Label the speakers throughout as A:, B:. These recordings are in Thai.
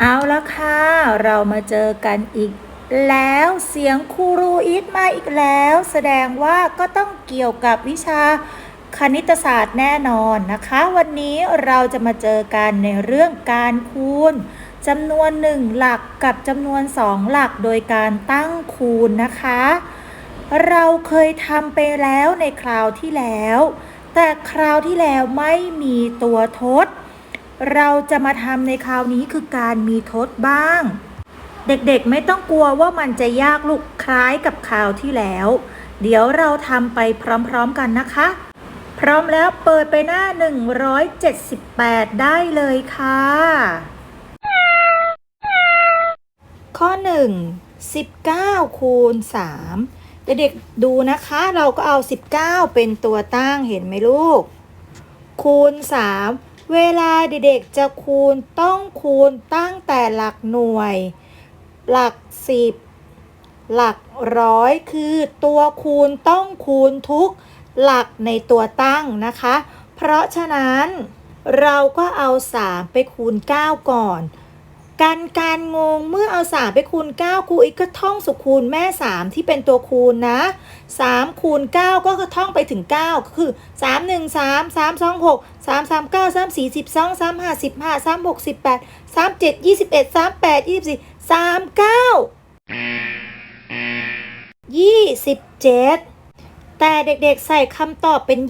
A: เอาละค่ะ เรามาเจอกันอีก แล้วเสียงครูรูอีทมาอีกแล้ว แสดงว่าก็ต้องเกี่ยวกับวิชาคณิตศาสตร์แน่นอนนะคะ วันนี้เราจะมาเจอกันในเรื่องการคูณจำนวนหนึ่งหลักกับจำนวนสองหลักโดยการตั้งคูณนะคะ เราเคยทำไปแล้วในคราวที่แล้ว แต่คราวที่แล้วไม่มีตัวทด เราจะมาทำในคราวนี้คือการมีทดบ้าง เด็กๆไม่ต้องกลัวว่ามันจะยากลูกคล้ายกับคราวที่แล้ว เดี๋ยวเราทำไปพร้อมๆกันนะคะ พร้อมแล้วเปิดไปหน้า 178 ได้เลยค่ะ ข้อ 1 19คูณ3เด็กๆดูนะคะเราก็เอา 19 เป็นตัวตั้งเห็นไหมลูก คูณ 3 เวลาเด็กๆจะคูณต้องคูณตั้งแต่หลักหน่วย หลักสิบหลักร้อยคือตัวคูณต้องคูณทุกหลักในตัวตั้งนะคะ เพราะฉะนั้นเราก็เอา 3 ไปคูณ 9 ก่อน การการงงเมื่อเอา 3 ไปคูณ 9 ครูอีกก็ท่องสุคูณแม่ 3 ที่เป็นตัวคูณนะ3คูณ 9 ก็คือท่องไปถึง 9 คือ 3 1 3 3 2 6 3 3 9 3 4 12 3 5 15 3 6 18 3 7 21 3 8 24 3 9 27 แต่เด็กๆใส่คำตอบเป็น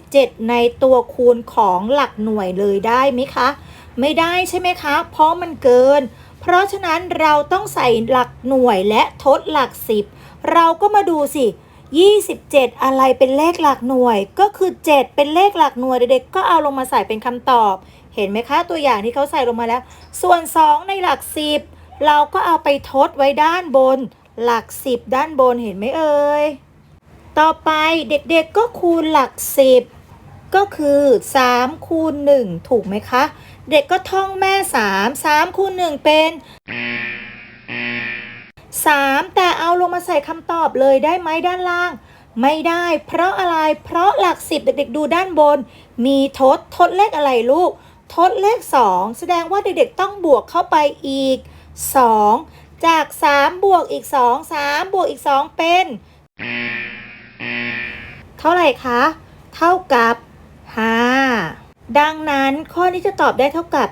A: 27 ในตัวคูณของหลักหน่วยเลยได้ไหมคะ ไม่ได้ใช่ไหมคะ เพราะมันเกิน เพราะฉะนั้นเราต้องใส่หลักหน่วยและทดหลัก10เราก็มาดูสิ 27 อะไรเป็นเลขหลักหน่วย ก็คือ 7 เป็นเลขหลักหน่วยเด็กๆก็เอาลงมาใส่เป็นคำตอบ เห็นไหมคะ ตัวอย่างที่เขาใส่ลงมาแล้ว ส่วน 2 ในหลัก 10 เราก็เอาไปทดไว้ด้านบน หลัก 10 ด้านบนเห็นไหมเอ่ยต่อไปเด็กๆก็คูณหลัก 10 ก็คือ 3 คูณ 1 ถูกไหมคะ เด็กก็ท่องแม่3 3คูณ1เป็น3แต่เอาลงมาใส่คำตอบเลยได้ไหมด้านล่าง ไม่ได้ เพราะอะไรเพราะหลัก10เด็กๆ ดูด้านบน มีทดทดเลขอะไรลูก ทดเลข2แสดงว่าเด็กๆ ต้องบวกเข้าไปอีก2จาก3บวกอีก2 3บวกอีก2เป็นเท่าไหร่คะ เท่ากับ5 ดังนั้นข้อนี้จะตอบได้เท่ากับ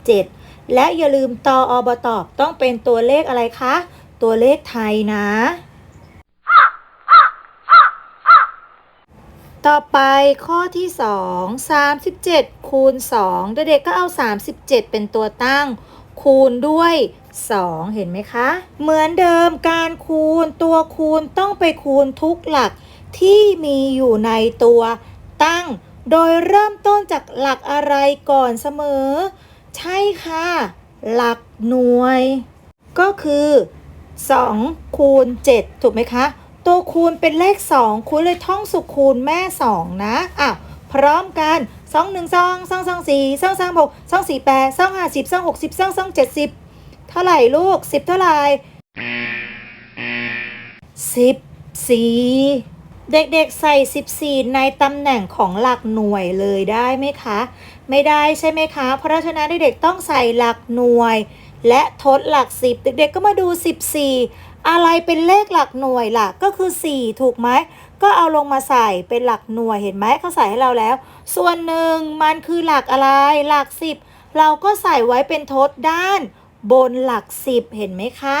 A: 57 และอย่าลืมตออบตอบต้องเป็นตัวเลขอะไรคะ ตัวเลขไทยนะ ต่อไปข้อที่ 2 37 คูณ 2 เด็กๆก็เอา 37 เป็นตัวตั้ง คูณด้วย 2 เห็นไหมคะ เหมือนเดิมการคูณตัวคูณต้องไปคูณทุกหลักที่มีอยู่ในตัวตั้ง โดยเริ่มต้นจากหลักอะไรก่อนเสมอ ใช่ค่ะ หลักหน่วย ก็คือ2คูณ7ถูกไหมคะ ตัวคูณเป็นเลข 2 คูณเลยท่องสุขคูณแม่ 2 นะอะพร้อมกัน2 1 2 2 2 4 2 3 6 2 4 8 2 5 10 2 60 2 2 70 เท่าไหร่ลูก 10 เท่าไหร่14 เด็กๆใส่ 14 ในตำแหน่งของหลักหน่วยเลยได้ไหมคะ ไม่ได้ใช่ไหมคะ เพราะฉะนั้นเด็กๆต้องใส่หลักหน่วย และทดหลัก 10 เด็กๆก็มาดู 14 อะไรเป็นเลขหลักหน่วยล่ะก็คือ 4 ถูกไหมก็เอาลงมาใส่เป็นหลักหน่วยเห็นไหมเขาใส่ให้เราแล้ว ส่วนหนึ่งมันคือหลักอะไรหลัก 10 เราก็ใส่ไว้เป็นทดด้านบนหลัก 10 เห็นไหมคะ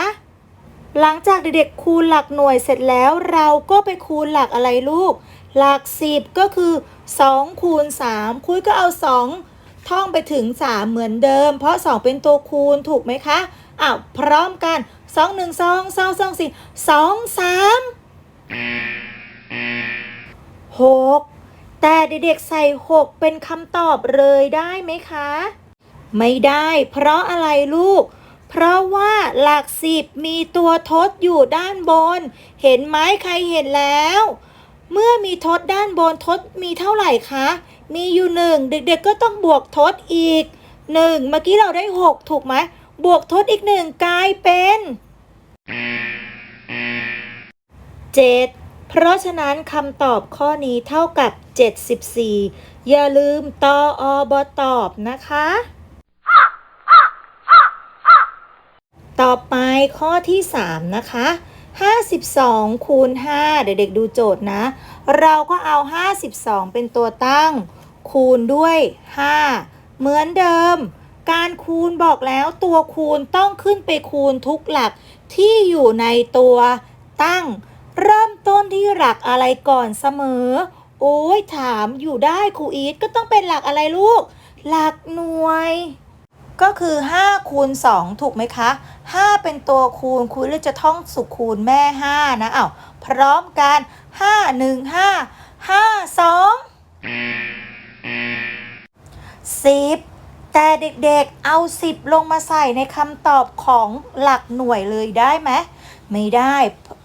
A: หลังจากเด็กๆคูณหลักหน่วยเสร็จแล้วเราก็ไปคูณหลักอะไรลูก หลัก10ก็คือ2คูณ3คุยก็เอา 2 ท่องไปถึง 3 เหมือนเดิม เพราะ 2 เป็นตัวคูณถูกไหมคะอ้าวพร้อมกัน 2 1 2 2 2 4 2 3 6 แต่เด็กๆใส่ 6 เป็นคำตอบเลยได้ไหมคะ ไม่ได้ เพราะอะไรลูก เพราะว่าหลักสิบมีตัวทดอยู่ด้านบน เห็นไหมใครเห็นแล้ว เมื่อมีทดด้านบนทดมีเท่าไหร่คะ มีอยู่หนึ่งเด็กๆก็ต้องบวกทดอีกหนึ่งเมื่อกี้เราได้หกถูกไหม บวกทดอีกหนึ่งกลายเป็นเจ็ดเพราะฉะนั้นคำตอบข้อนี้เท่ากับ 74 อย่าลืมตออบตอบนะคะ ต่อไปข้อที่ 3 นะคะ 52 คูณ 5 เด็กๆดูโจทย์นะ เราก็เอา 52 เป็นตัวตั้ง คูณด้วย 5 เหมือนเดิม การคูณบอกแล้วตัวคูณต้องขึ้นไปคูณทุกหลักที่อยู่ในตัวตั้ง เริ่มต้นที่หลักอะไรก่อนเสมอ โอ้ยถามอยู่ได้ครูอีทก็ต้องเป็นหลักอะไรลูก หลักหน่วย ก็คือ 5 คูณ 2 ถูกไหมคะ 5 เป็นตัวคูณคูณแล้วจะท่องสุขคูณแม่ 5 นะอ้าวพร้อมกัน 5 1 5 5 2 10แต่เด็กๆ เอา 10 ลงมาใส่ในคำตอบของหลักหน่วยเลยได้ไหมไม่ได้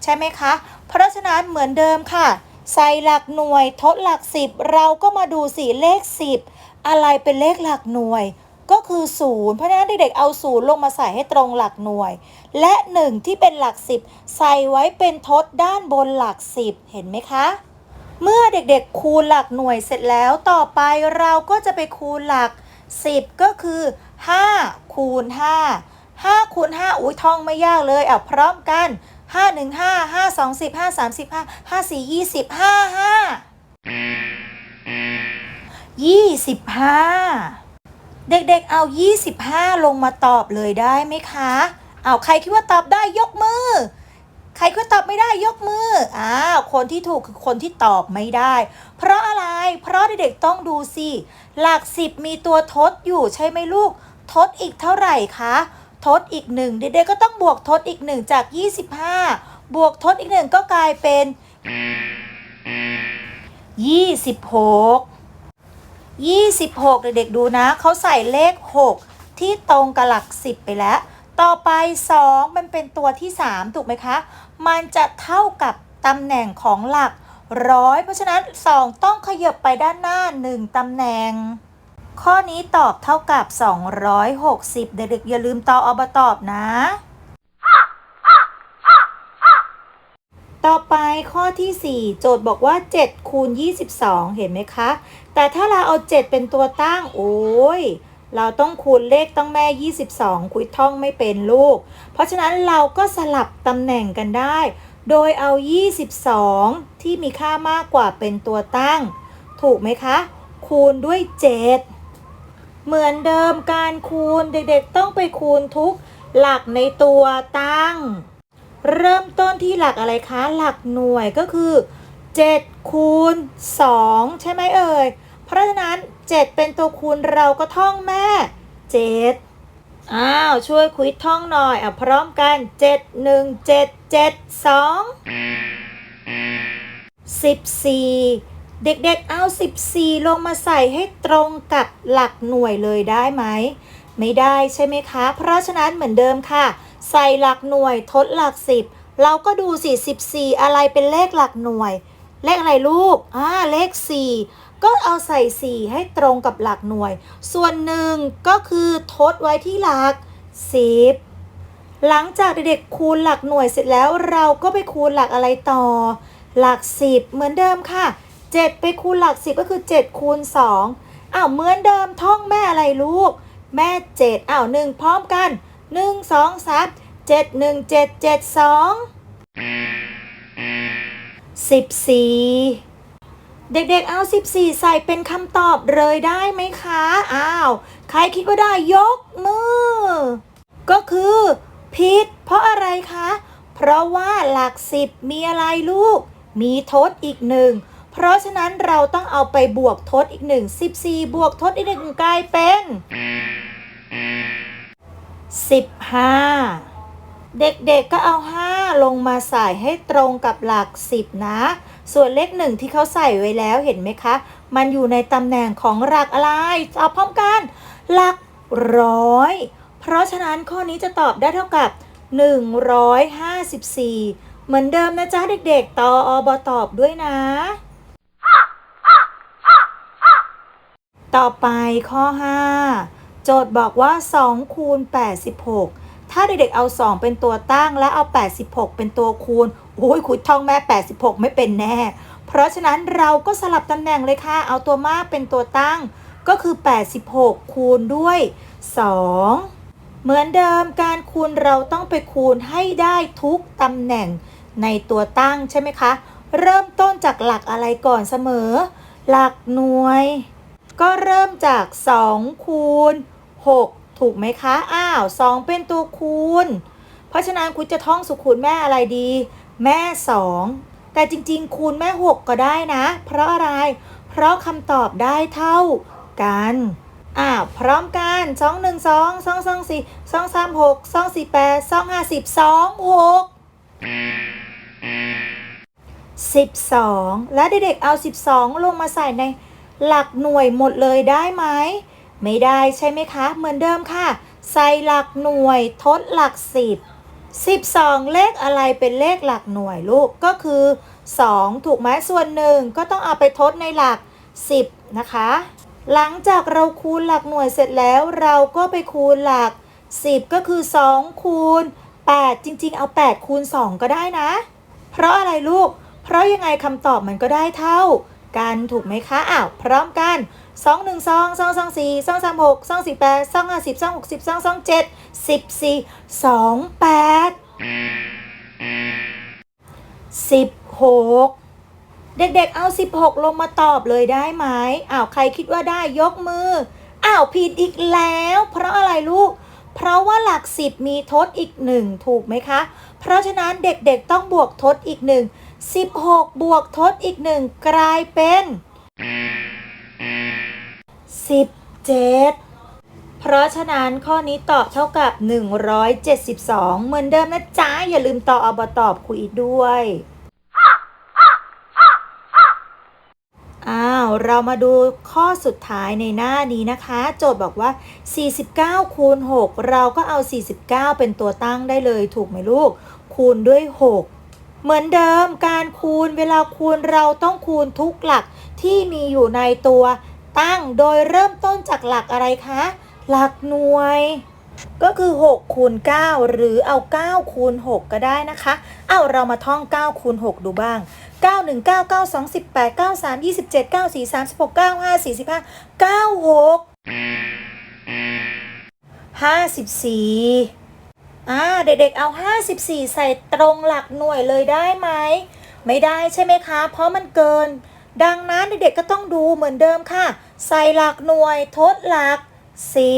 A: ใช่ไหมคะ เพราะฉะนั้นเหมือนเดิมค่ะ ใส่หลักหน่วยทดหลัก 10 เราก็มาดูสิเลข 10 อะไรเป็นเลขหลักหน่วย ก็คือ0เพราะฉะนั้นเด็กๆเอา0ลงมาใส่ให้ตรงหลักหน่วย และ1ที่เป็นหลัก10ใส่ไว้เป็นทดด้านบนหลัก10เห็นไหมคะ เมื่อเด็กๆคูณหลักหน่วยเสร็จแล้วต่อไปเราก็จะไปคูณหลัก 10 ก็คือ5คูณ5 5คูณ5อุ้ยท่องไม่ยากเลยอะพร้อมกัน 5 1 5 5 2 10 5 3 5 5 4 20 5 5 25 เด็กๆ เอา 25 ลงมาตอบเลยได้ไหมคะ เอาใครคิดว่าตอบได้ยกมือ ใครก็ตอบไม่ได้ยกมือ อ้าว คนที่ถูกคือคนที่ตอบไม่ได้ เพราะอะไร เพราะเด็กๆ ต้องดูสิ หลักสิบมีตัวทดอยู่ใช่ไหมลูก ทดอีกเท่าไหร่คะ ทดอีกหนึ่งเด็กๆ ก็ต้องบวกทดอีกหนึ่งจาก 25 บวกทดอีกหนึ่งก็กลายเป็น 26 26 เด็กๆดูนะ เขาใส่เลข 6 ที่ตรงกับหลัก 10 ไปแล้ว ต่อไป 2 มันเป็นตัวที่ 3 ถูกไหมคะ มันจะเท่ากับตำแหน่งของหลักร้อยเพราะฉะนั้น 2 ต้องขยับไปด้านหน้า 1ตำแหน่ง ข้อนี้ตอบเท่ากับ 260 เด็กๆอย่าลืมตอบอบตอบนะ ต่อไป ข้อที่ 4 โจทย์บอกว่า 7 คูณ 22 เห็นไหมคะ แต่ถ้าเราเอา 7 เป็นตัวตั้ง โอ้ย เราต้องคูณเลขต้องแม่ 22 คุยท่องไม่เป็นลูก เพราะฉะนั้นเราก็สลับตำแหน่งกันได้ โดยเอา 22 ที่มีค่ามากกว่าเป็นตัวตั้ง ถูกไหมคะ คูณด้วย 7 เหมือนเดิมการคูณเด็กๆต้องไปคูณทุกหลักในตัวตั้ง เริ่มต้นที่หลักอะไรคะ หลักหน่วยก็คือ 7 คูณ 2 ใช่ไหมเอ่ย เพราะฉะนั้น 7 เป็นตัวคูณเราก็ท่องแม่ 7 อ้าว ช่วยคุยท่องหน่อยอะพร้อมกัน 7 1 7 7 2 14เด็กๆ เอา 14 ลงมาใส่ให้ตรงกับหลักหน่วยเลยได้ไหม ไม่ได้ใช่ไหมคะ เพราะฉะนั้นเหมือนเดิมค่ะ ใส่หลักหน่วยทดหลัก10เราก็ดูสิ14อะไรเป็นเลขหลักหน่วย เลขอะไรลูกอ่าเลข4ก็เอาใส่ 4 ให้ตรงกับหลักหน่วย ส่วนหนึ่งก็คือทดไว้ที่หลัก 10 หลังจากเด็กๆคูณหลักหน่วยเสร็จแล้ว เราก็ไปคูณหลักอะไรต่อ หลัก 10 เหมือนเดิมค่ะ 7 ไปคูณหลัก 10 ก็คือ 7 คูณ 2อ้าวเหมือนเดิมท่องแม่อะไรลูก แม่ 7อ้าว1พร้อมกัน 1 2 3 7 1 7 7 2 14เจ็ดหนึ่งเจ็ดเจ็ดสองสิบสี่เด็กๆ เอา 14 ใส่เป็นคำตอบเลยได้ไหมคะ อ้าว ใครคิดว่าได้ยกมือ ก็คือผิด เพราะอะไรคะ เพราะว่าหลัก10มีอะไรลูก มีทดอีกหนึ่ง เพราะฉะนั้นเราต้องเอาไปบวกทดอีกหนึ่ง14 บวกทดอีกหนึ่งกลายเป็น 15เด็กๆก็เอา5ลงมาใส่ให้ตรงกับหลัก10นะ ส่วนเลขหนึ่งที่เขาใส่ไว้แล้วเห็นไหมคะ มันอยู่ในตำแหน่งของหลักอะไรตอบพร้อมกัน หลักร้อย เพราะฉะนั้นข้อนี้จะตอบได้เท่ากับ 154 เหมือนเดิมนะจ๊ะเด็กๆ ตออบตอบด้วยนะ ต่อไปข้อ 5 โจทย์บอกว่า2คูณ86 ถ้าเด็กๆเอา 2 เป็นตัวตั้งและเอา 86 เป็นตัวคูณโอ้ยคุยท่องแม่ 86 ไม่เป็นแน่ เพราะฉะนั้นเราก็สลับตำแหน่งเลยค่ะ เอาตัวมากเป็นตัวตั้ง ก็คือ 86 คูณด้วย 2 เหมือนเดิมการคูณเราต้องไปคูณให้ได้ทุกตำแหน่งในตัวตั้งใช่ไหมคะ เริ่มต้นจากหลักอะไรก่อนเสมอ หลักหน่วย ก็เริ่มจาก 2 คูณ 6 ถูกไหมคะ อ้าว 2 เป็นตัวคูณ เพราะฉะนั้นคุณจะท่องสุขูณแม่อะไรดี แม่ 2 แต่จริงๆ คูณแม่ 6 ก็ได้นะ เพราะอะไร เพราะคำตอบได้เท่ากันอ้าวพร้อมกัน2 1 2 2 2 4 2 3 6 2 4 8 2 5 10 2 6 12 และเด็กๆเอา 12 ลงมาใส่ใน หลักหน่วยหมดเลยได้ไหม ไม่ได้ใช่ไหมคะ เหมือนเดิมค่ะ ใส่หลักหน่วยทดหลัก10 12 เลขอะไรเป็นเลขหลักหน่วยลูกก็คือ 2 ถูกไหมส่วนหนึ่งก็ต้องเอาไปทดในหลัก 10 นะคะ หลังจากเราคูณหลักหน่วยเสร็จแล้วเราก็ไปคูณหลัก 10 ก็คือ 2 คูณ 8 จริง ๆ เอา 8 คูณ 2 ก็ได้นะ เพราะอะไรลูก เพราะยังไงคำตอบมันก็ได้เท่า กันถูกไหมคะอ้าวพร้อมกัน 2 1 2 2 2 4 2 3 6 2 4 8 2 5 10 2 6 10 2 2 7 14 2 8 16 เด็กๆเอา 16 ลงมาตอบเลยได้ไหมอ้าวใครคิดว่าได้ยกมืออ้าวผิดอีกแล้ว เพราะอะไรลูก เพราะว่าหลัก10มีทดอีก1ถูกไหมคะ เพราะฉะนั้นเด็กๆต้องบวกทดอีก1 16 บวกทดอีก1กลายเป็น 17 เพราะฉะนั้นข้อนี้ตอบเท่ากับ 172 เหมือนเดิมนะจ๊ะ อย่าลืมต่อเอาบตอบคุยด้วย อ้าว เรามาดูข้อสุดท้ายในหน้านี้นะคะ โจทย์บอกว่า 49 คูณ 6 เราก็เอา 49 เป็นตัวตั้งได้เลยถูกไหมลูก คูณด้วย 6 เหมือนเดิมการคูณเวลาคูณเราต้องคูณทุกหลักที่มีอยู่ในตัวตั้งโดยเริ่มต้นจากหลักอะไรคะ หลักหน่วย ก็คือ6คูณ9หรือเอา9คูณ6ก็ได้นะคะ เอาเรามาท่อง9คูณ6ดูบ้าง 9 1 9 9 2 18 9 3 27 9 4 36 9 5 45 9 6 54 อ่าเด็กๆเอา 54 ใส่ตรงหลักหน่วยเลยได้ไหม ไม่ได้ใช่ไหมคะ เพราะมันเกิน ดังนั้นเด็กๆก็ต้องดูเหมือนเดิมค่ะ ใส่หลักหน่วยทดหลัก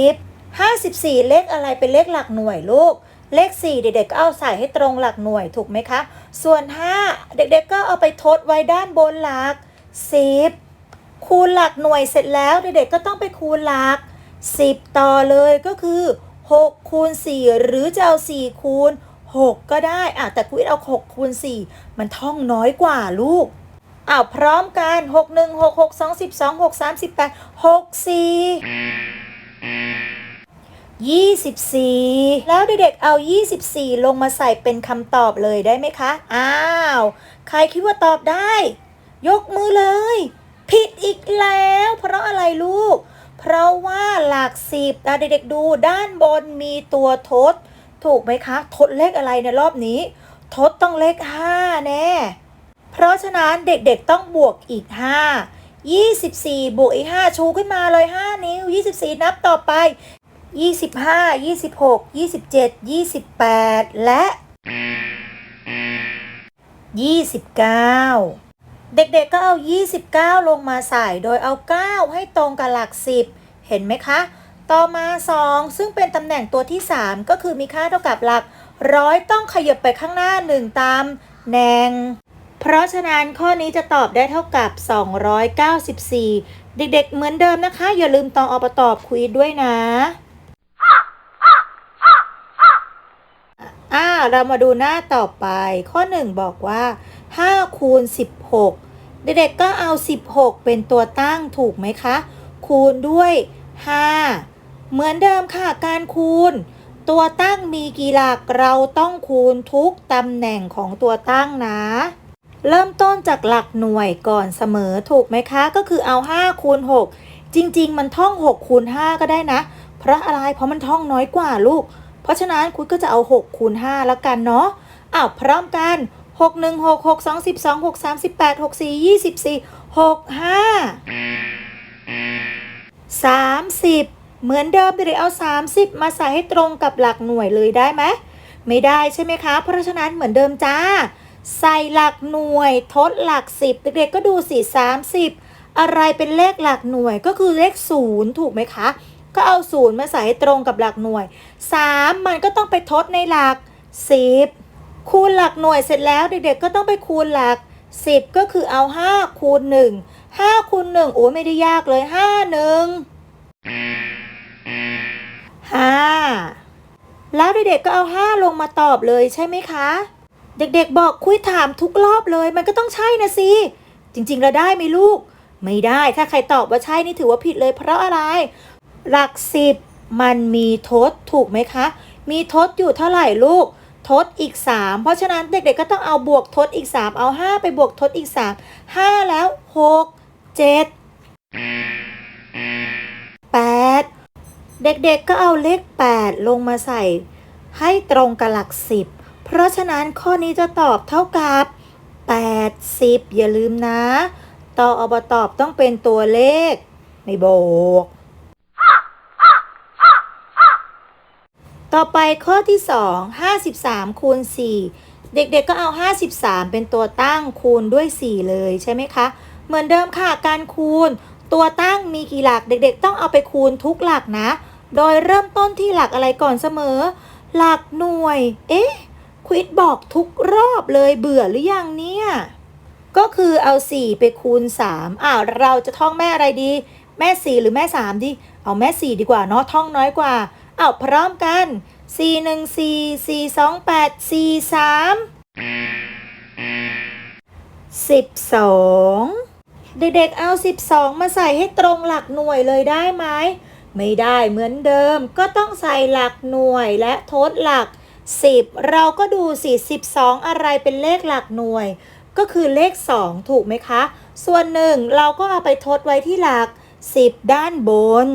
A: 10 54 เลขอะไรเป็นเลขหลักหน่วยลูก เลข 4 เด็กๆก็เอาใส่ให้ตรงหลักหน่วยถูกไหมคะ ส่วน 5 เด็กๆก็เอาไปทดไว้ด้านบนหลัก 10 คูณหลักหน่วยเสร็จแล้วเด็กๆก็ต้องไปคูณหลัก 10 ต่อเลยก็คือ 6คูณ4หรือจะเอา4คูณ6 ก็ได้อะแต่คุยเอา6คูณ4มันท่องน้อยกว่าลูกอ้าวพร้อมกัน 6 1 6 6 2 12 6 38 6 4 24 แล้วเด็กๆเอา 24 ลงมาใส่เป็นคำตอบเลยได้ไหมคะ อ้าว ใครคิดว่าตอบได้ ยกมือเลย ผิดอีกแล้ว เพราะอะไรลูก เพราะว่าหลักสิบเด็กๆดูด้านบนมีตัวทด ถูกไหมคะ ทดเลขอะไรในรอบนี้ ทดต้องเลข5แน่ เพราะฉะนั้นเด็กๆต้องบวกอีก 5 24 บวกอีก 5 ชูขึ้นมาเลย 5 นิ้ว 24 นับต่อไป 25 26 27 28 และ 29 เด็กๆก็เอา 29 ลงมาใส่โดยเอา 9 ให้ตรงกับหลัก 10 เห็นไหมคะ ต่อมา 2 ซึ่งเป็นตำแหน่งตัวที่ 3 ก็คือมีค่าเท่ากับหลักร้อยต้องขยับไปข้างหน้า 1 ตามแนง เพราะฉะนั้นข้อนี้จะตอบได้เท่ากับ 294 เด็กๆ เหมือนเดิมนะคะ อย่าลืมตองเอาไปตอบคุยด้วยนะอ่าเรามาดูหน้าต่อไป ข้อ 1 บอกว่า 5 คูณ 16 เด็กๆก็เอา 16 เป็นตัวตั้งถูกไหมคะ คูณด้วย 5 เหมือนเดิมค่ะการคูณ ตัวตั้งมีกี่หลักเราต้องคูณทุกตำแหน่งของตัวตั้งนะ เริ่มต้นจากหลักหน่วยก่อนเสมอถูกไหมคะ ก็คือเอา 5 คูณ 6 จริง ๆ มันท่อง 6 คูณ 5 ก็ได้นะ เพราะอะไรเพราะมันท่องน้อยกว่าลูก เพราะฉะนั้นคุณก็จะเอา 6 คูณ 5 แล้วกันเนาะอ้าวพร้อมกัน6 1 6 6 2 12 6 38 6 4 24 6 5 30เหมือนเดิมเด็กๆเอา30มาใส่ให้ตรงกับหลักหน่วยเลยได้ไหมไม่ได้ใช่ไหมคะ เพราะฉะนั้นเหมือนเดิมจ้า ใส่หลักหน่วยทดหลัก10เด็กๆก็ดูสิ30อะไรเป็นเลขหลักหน่วยก็คือเลข0ถูกไหมคะ ก็เอา0มาใส่ให้ตรงกับหลักหน่วย3มันก็ต้องไปทดในหลัก10 คูณหลักหน่วยเสร็จแล้วเด็กๆก็ต้องไปคูณหลัก 10 ก็คือเอา 5 คูณ 1 5คูณ1โอ้ไม่ได้ยากเลย 5 1 5 แล้วเด็กๆก็เอา 5 ลงมาตอบเลยใช่ไหมคะ เด็กๆบอกคุยถามทุกรอบเลยมันก็ต้องใช่นะสิ จริงๆเราได้ไหมลูก ไม่ได้ถ้าใครตอบว่าใช่นี่ถือว่าผิดเลยเพราะอะไร หลักสิบมันมีทดถูกไหมคะ มีทดอยู่เท่าไหร่ลูก ทดอีก 3 เพราะฉะนั้นเด็กๆก็ต้องเอาบวกทดอีก 3 เอา 5 ไปบวกทดอีก 3 5 แล้ว 6 7 8 เด็กๆก็เอาเลข 8 ลงมาใส่ให้ตรงกับหลัก 10 เพราะฉะนั้นข้อนี้จะตอบเท่ากับ 80 อย่าลืมนะ ต่ออบตอบต้องเป็นตัวเลข ไม่โบก ต่อไปข้อที่ 2 53คูณ4เด็กๆก็เอา 53 เป็นตัวตั้งคูณด้วย 4 เลยใช่ไหมคะ เหมือนเดิมค่ะการคูณ ตัวตั้งมีกี่หลักเด็กๆ ต้องเอาไปคูณทุกหลักนะ โดยเริ่มต้นที่หลักอะไรก่อนเสมอ หลักหน่วย เอ๊ะควิดบอกทุกรอบเลยเบื่อหรือยังเนี่ย ก็คือเอา 4 ไปคูณ 3 อ่าเราจะท่องแม่อะไรดี แม่ 4 หรือแม่ 3 ดี เอาแม่ 4 ดีกว่าเนาะท่องน้อยกว่า เอาพร้อมกัน 4 1 4 4 2 8 4 3 12 เด็กๆเอา 12 มาใส่ให้ตรงหลักหน่วยเลยได้ไหม ไม่ได้เหมือนเดิมก็ต้องใส่หลักหน่วยและทดหลัก 10 เราก็ดูสิ12อะไรเป็นเลขหลักหน่วย ก็คือเลข 2 ถูกไหมคะ ส่วนหนึ่งเราก็เอาไปทดไว้ที่หลัก 10 ด้านบน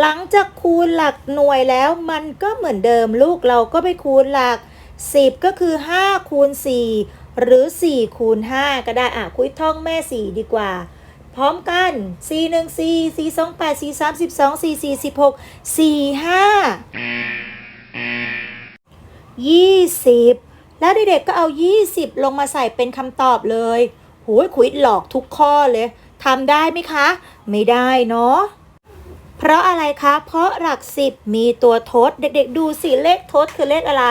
A: หลังจากคูณหลักหน่วยแล้วมันก็เหมือนเดิมลูกเราก็ไปคูณหลัก 10 ก็คือ 5 คูณ 4 หรือ 4 คูณ 5 ก็ได้อะคุยท่องแม่ 4 ดีกว่า พร้อมกัน 4 1 4 4 2 8 4 3 12 4 4 16 4 5 20 แล้วเด็กๆก็เอา 20 ลงมาใส่เป็นคำตอบเลยโหยคุยหลอกทุกข้อเลยทำได้ไหมคะ ไม่ได้เนาะ เพราะอะไรคะ เพราะหลักสิบมีตัวทด เด็กๆ ดูสิเลขทดคือเลขอะไร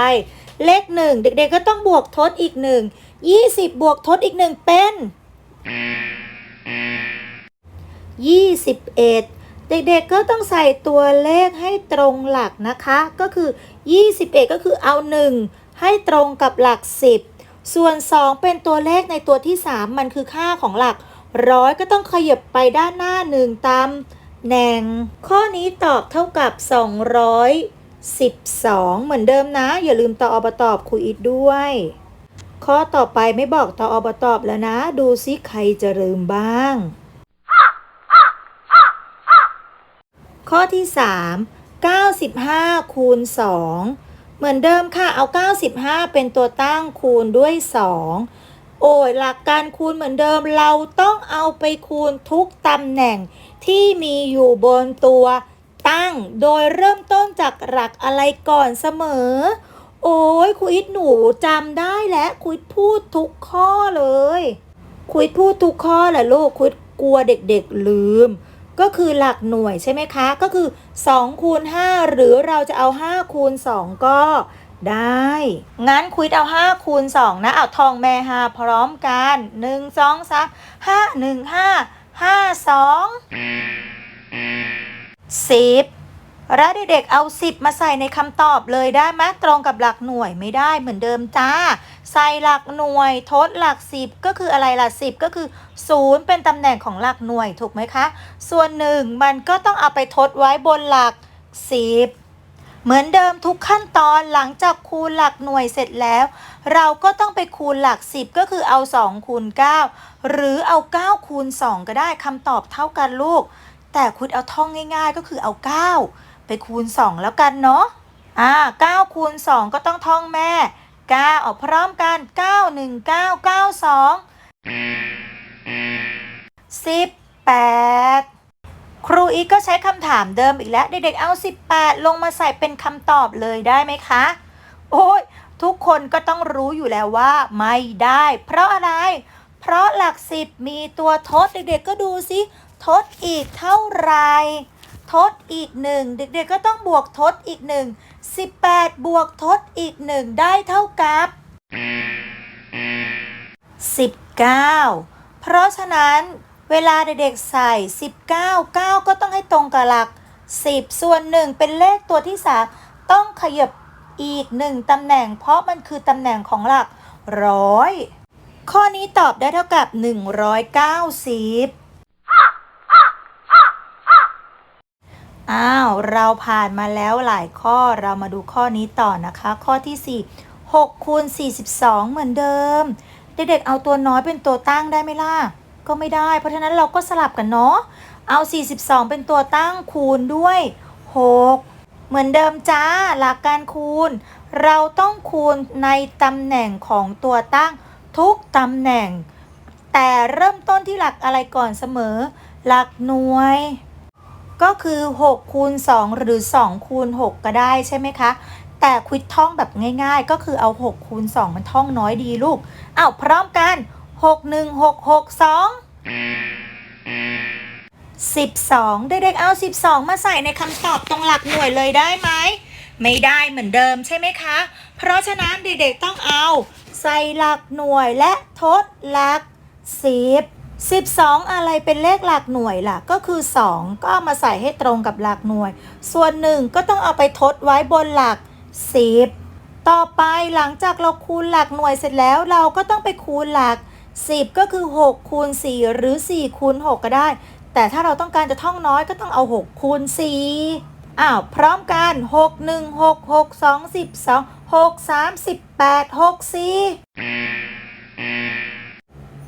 A: เลขหนึ่งเด็กๆก็ต้องบวกทดอีกหนึ่งยี่สิบบวกทดอีกหนึ่งเป็นยี่สิบเอ็ดเด็กๆก็ต้องใส่ตัวเลขให้ตรงหลักนะคะ ก็คือ 21 ก็คือเอา1ให้ตรงกับหลัก 10 ส่วน 2 เป็นตัวเลขในตัวที่ 3 มันคือค่าของหลักร้อยก็ต้องขยับไปด้านหน้า 1 ตาม แหนงข้อนี้ตอบเท่ากับ 212 เหมือนเดิมนะ อย่าลืมต่ออบตอบคุยอีกด้วย ข้อต่อไปไม่บอกต่ออบตอบแล้วนะ ดูซิใครจะลืมบ้าง ข้อที่ 3 95 คูณ 2 เหมือนเดิมค่ะ เอา 95 เป็นตัวตั้งคูณด้วย 2 โอ้ยหลักการคูณเหมือนเดิมเราต้องเอาไปคูณทุกตำแหน่งที่มีอยู่บนตัวตั้ง โดยเริ่มต้นจากหลักอะไรก่อนเสมอ โอ้ยคุยหนูจำได้และคุยพูดทุกข้อเลย คุยพูดทุกข้อแหละลูกคุยกลัวเด็กๆลืม ก็คือหลักหน่วยใช่ไหมคะ ก็คือ2คูณ5หรือเราจะเอา5คูณ2ก็ ได้ งั้นคุยเอา5คูณ2นะ เอาทองแม่5พร้อมกัน1 2 3 5 1 5 5 2 10แล้วเด็กๆเอา 10 มาใส่ในคำตอบเลยได้ไหมตรงกับหลักหน่วยไม่ได้เหมือนเดิมจ้า ใส่หลักหน่วยทดหลัก 10 ก็คืออะไรล่ะ 10 ก็คือ 0 เป็นตำแหน่งของหลักหน่วยถูกไหมคะ ส่วนหนึ่งมันก็ต้องเอาไปทดไว้บนหลัก 10 เหมือนเดิมทุกขั้นตอนหลังจากคูณหลักหน่วยเสร็จแล้ว เราก็ต้องไปคูณหลัก 10 ก็คือเอา 2 คูณ 9 หรือเอา 9 คูณ 2 ก็ได้คำตอบเท่ากันลูก แต่คุณเอาท่องง่าย ๆ ก็คือเอา 9 ไปคูณ 2 แล้วกันเนาะอ่า9คูณ 2 ก็ต้องท่องแม่ 9 ออกพร้อมกัน 9 1 9 9 2 18 ครูอีกก็ใช้คำถามเดิมอีกแล้ว เด็กๆเอา 18 ลงมาใส่เป็นคำตอบเลยได้ไหมคะ โอ้ยทุกคนก็ต้องรู้อยู่แล้วว่า ไม่ได้ เพราะอะไร เพราะหลักสิบมีตัวทดเด็กๆก็ดูสิทดอีกเท่าไรทดอีกหนึ่งเด็กๆก็ต้องบวกทดอีกหนึ่ง18 บวกทดอีกหนึ่งได้เท่ากับ 19 เพราะฉะนั้น เวลาเด็กๆใส่ 19 9 ก็ต้องให้ตรงกับหลัก 10 ส่วน 1 เป็นเลขตัวที่ 3 ต้องขยับอีก 1 ตำแหน่ง เพราะมันคือตำแหน่งของหลักร้อยข้อนี้ตอบได้เท่ากับ 190อ้าว เราผ่านมาแล้วหลายข้อเรามาดูข้อนี้ต่อนะคะ ข้อที่ 4 6คูณ42 เหมือนเดิม เด็กๆเอาตัวน้อยเป็นตัวตั้งได้ไหมล่ะ ก็ไม่ได้ เพราะฉะนั้นเราก็สลับกันเนาะ เอา 42 เป็นตัวตั้งคูณด้วย 6 เหมือนเดิมจ้า หลักการคูณ เราต้องคูณในตำแหน่งของตัวตั้งทุกตำแหน่ง แต่เริ่มต้นที่หลักอะไรก่อนเสมอ หลักหน่วย ก็คือ 6 คูณ 2 หรือ 2 คูณ 6 ก็ได้ใช่ไหมคะแต่ควิดท่องแบบง่าย ๆ ก็คือเอา 6 คูณ 2 มันท่องน้อยดีลูกอ้าวพร้อมกัน 6 1 6 6 2 12 เด็กๆเอา 12 มาใส่ในคำตอบตรงหลักหน่วยเลยได้ไหม ไม่ได้เหมือนเดิมใช่ไหมคะ เพราะฉะนั้นเด็กๆต้องเอา ใส่หลักหน่วยและทดหลัก 10 12 อะไรเป็นเลขหลักหน่วยล่ะ ก็คือ 2 ก็เอามาใส่ให้ตรงกับหลักหน่วย ส่วน 1 ก็ต้องเอาไปทดไว้บนหลัก 10 ต่อไปหลังจากเราคูณหลักหน่วยเสร็จแล้ว เราก็ต้องไปคูณหลัก10 ก็คือ 6 คูณ 4 หรือ 4 คูณ 6 ก็ได้ แต่ถ้าเราต้องการจะท่องน้อยก็ต้องเอา 6 คูณ 4 อ้าว พร้อมกัน 6 1 6 6 2 12 6 3 18 6 4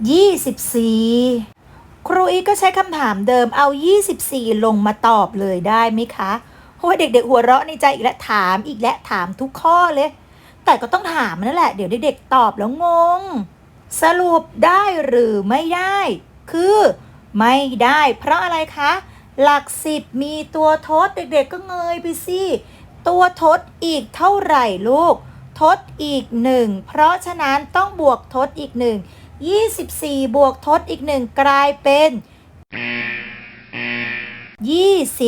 A: 24 ครูอีกก็ใช้คำถามเดิมเอา 24 ลงมาตอบเลยได้ไหมคะเพราะว่าเด็กๆหัวเราะในใจอีกแล้วถามอีกแล้วถามทุกข้อเลย แต่ก็ต้องถามนั่นแหละ เดี๋ยวเด็กๆตอบแล้วงง สรุปได้หรือไม่ได้ คือ ไม่ได้ เพราะอะไรคะ หลักสิบมีตัวทดเด็กๆก็เงยไปสิตัวทดอีกเท่าไหร่ลูก ทดอีกหนึ่งเพราะฉะนั้นต้องบวกทดอีกหนึ่ง24 บวกทดอีกหนึ่งกลายเป็น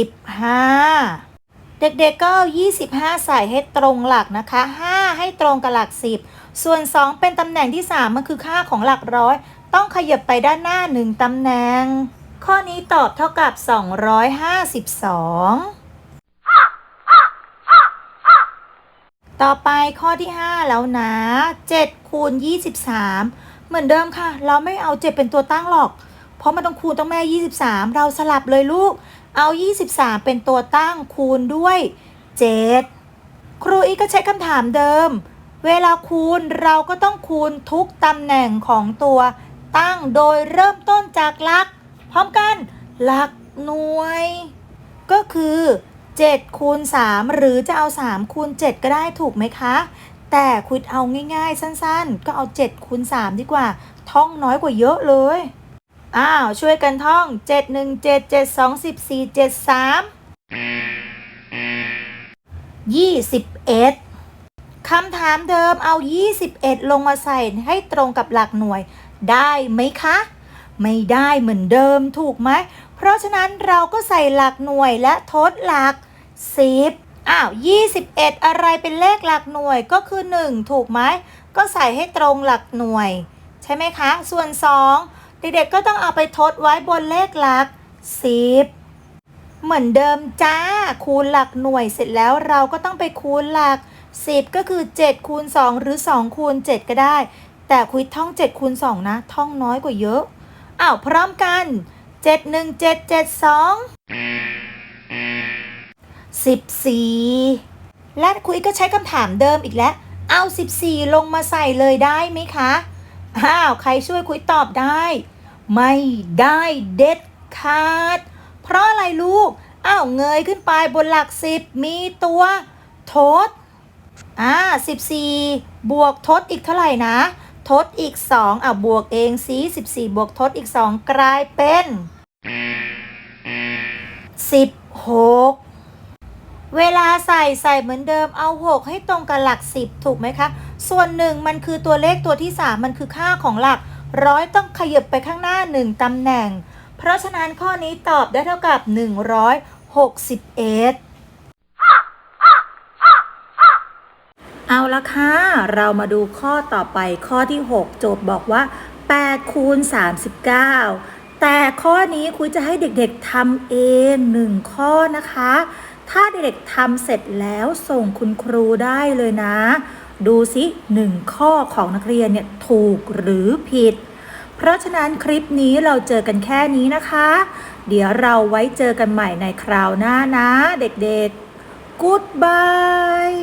A: 25เด็กๆก็ 25 ใส่ให้ตรงหลักนะคะ 5 ให้ตรงกับหลัก 10 ส่วน 2 เป็นตำแหน่งที่ 3 มันคือค่าของหลักร้อย ต้องขยับไปด้านหน้า 1ตำแหน่ง ข้อนี้ตอบเท่ากับ 252ต่อไปข้อที่ 5 แล้วนะ7คูณ23 เหมือนเดิมค่ะ เราไม่เอา 7 เป็นตัวตั้งหรอก เพราะมันต้องคูณต้องแม่ 23 เราสลับเลยลูก เอา 23 เป็นตัวตั้งคูณด้วย 7 ครูอีกก็ใช้คำถามเดิม เวลาคูณเราก็ต้องคูณทุกตำแหน่งของตัวตั้งโดยเริ่มต้นจากหลัก พร้อมกันหลักหน่วย ก็คือ7คูณ3หรือจะเอา3คูณ7ก็ได้ถูกไหมคะ แต่คุณเอาง่ายๆ สั้นๆ ก็เอา7คูณ3ดีกว่า ท่องน้อยกว่าเยอะเลย อ้าว ช่วยกันท่อง 7 1 7 7 2 14 7 3 21 คำถามเดิมเอา 21 ลงมาใส่ให้ตรงกับหลักหน่วย ได้ไหมคะ ไม่ได้เหมือนเดิมถูกไหม เพราะฉะนั้นเราก็ใส่หลักหน่วยและทดหลัก 10 อ้าว 21 อะไรเป็นเลขหลักหน่วยก็คือ 1 ถูกไหม ก็ใส่ให้ตรงหลักหน่วย ใช่ไหมคะ ส่วน 2 เด็กๆก็ต้องเอาไปทดไว้บนเลขหลัก 10เหมือนเดิมจ้า คูณหลักหน่วยเสร็จแล้วเราก็ต้องไปคูณหลัก 10 ก็คือ7คูณ2หรือ2คูณ7ก็ได้ แต่คุยท่อง7คูณ2นะ ท่องน้อยกว่าเยอะอ้าวพร้อมกัน 7 1 7 7 2 14 และคุยก็ใช้คำถามเดิมอีกแล้ว เอา 14 ลงมาใส่เลยได้ไหมคะอ้าวใครช่วยคุยตอบได้ ไม่ได้เด็ดขาด เพราะอะไรลูกอ้าวเงยขึ้นไปบนหลัก10มีตัวทด อ่า14บวกทดอีกเท่าไหร่นะ ทดอีก2อะบวกเองสิ14บวกทดอีก2กลายเป็น16เวลาใส่ใส่เหมือนเดิมเอา 6 ให้ตรงกับหลัก 10 ถูกไหมคะ ส่วน 1 มันคือตัวเลขตัวที่ 3 มันคือค่าของหลักร้อยต้องขยับไปข้างหน้า 1ตำแหน่ง เพราะฉะนั้นข้อนี้ตอบได้เท่ากับ 161 เอาละค่ะ เรามาดูข้อต่อไปข้อที่ 6 โจทย์บอกว่า8คูณ39 แต่ข้อนี้คุยจะให้เด็กๆทำเอง1ข้อนะคะ ถ้าเด็กๆทำเสร็จแล้วส่งคุณครูได้เลยนะ ดูสิ1ข้อของนักเรียนเนี่ยถูกหรือผิด เพราะฉะนั้นคลิปนี้เราเจอกันแค่นี้นะคะ เดี๋ยวเราไว้เจอกันใหม่ในคราวหน้านะ เด็กๆ Goodbye